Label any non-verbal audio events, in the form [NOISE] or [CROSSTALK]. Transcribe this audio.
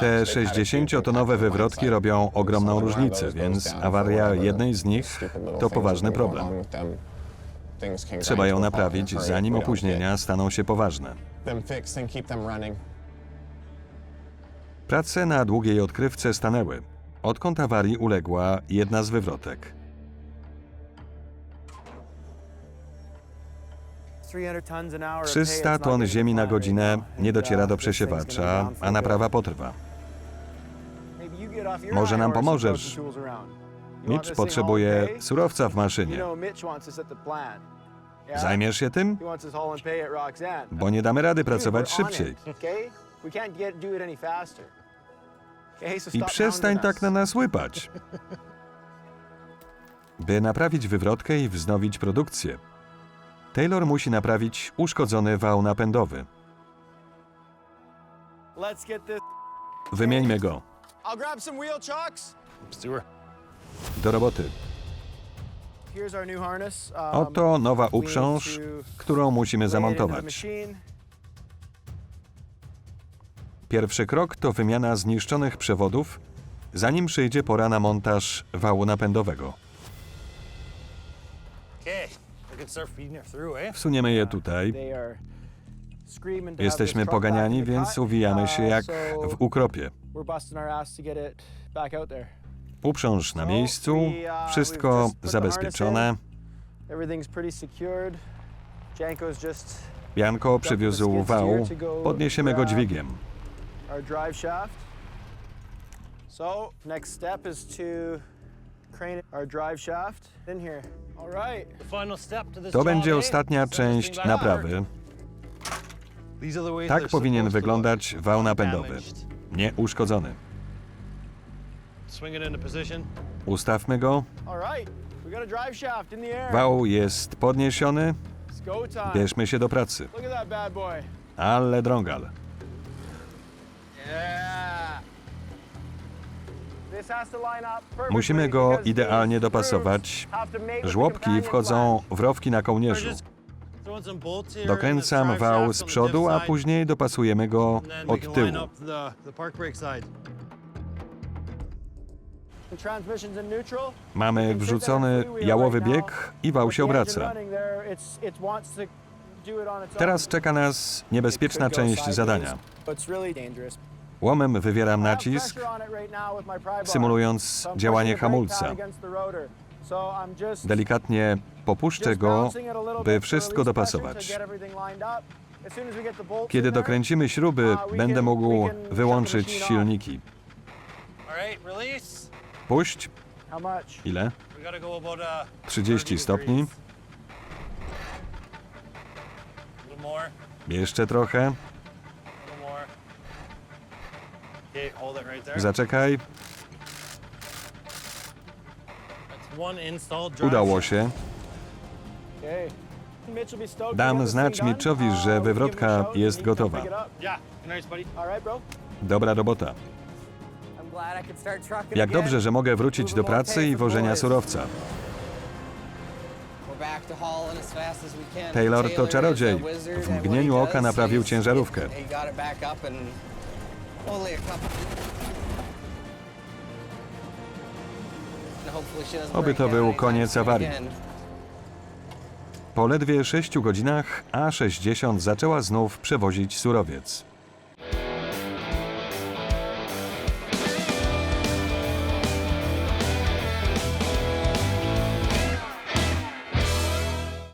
Te 60-tonowe wywrotki robią ogromną różnicę, więc awaria jednej z nich to poważny problem. Trzeba ją naprawić, zanim opóźnienia staną się poważne. Prace na długiej odkrywce stanęły, odkąd awarii uległa jedna z wywrotek. 300 ton ziemi na godzinę nie dociera do przesiewacza, a naprawa potrwa. Może nam pomożesz? Mitch potrzebuje surowca w maszynie. Zajmiesz się tym? Bo nie damy rady pracować szybciej. I przestań tak na nas łypać. [LAUGHS] By naprawić wywrotkę i wznowić produkcję, Taylor musi naprawić uszkodzony wał napędowy. Wymieńmy go. Do roboty. Um, Oto nowa uprząż, którą musimy zamontować. Pierwszy krok to wymiana zniszczonych przewodów, zanim przyjdzie pora na montaż wału napędowego. Eh? Wsuniemy je tutaj. Jesteśmy poganiani, więc uwijamy się Uh, jak w ukropie. Uprząż na miejscu, uh, wszystko zabezpieczone. Bianco przywiózł wał, podniesiemy go dźwigiem. So next step is to crane our drive shaft in here. To będzie ostatnia część naprawy. Tak powinien wyglądać wał napędowy. Damaged. Nie uszkodzony. Swing it into position. Ustawmy go. Wał jest podniesiony. Bierzmy się do pracy. Ale drągal. Yeah. Musimy go idealnie dopasować. Żłobki wchodzą w rowki na kołnierzu. Dokręcam wał z przodu, a później dopasujemy go od tyłu. Mamy wrzucony jałowy bieg i wał się obraca. Teraz czeka nas niebezpieczna część zadania. Łomem wywieram nacisk, symulując działanie hamulca. Delikatnie popuszczę go, by wszystko dopasować. Kiedy dokręcimy śruby, będę mógł wyłączyć silniki. Puść. Ile? We gotta go about uh, 30 stopni. Jeszcze trochę. Zaczekaj. Udało się. Dam znać. Mitchowi, Uh, że a wywrotka jest gotowa. Dobra robota. Jak dobrze, że mogę wrócić do pracy i wożenia surowca. Taylor to czarodziej. W mgnieniu oka naprawił ciężarówkę. Only a couple. Oby to był koniec awarii. Po ledwie 6 godzinach A60 zaczęła znów przewozić surowiec.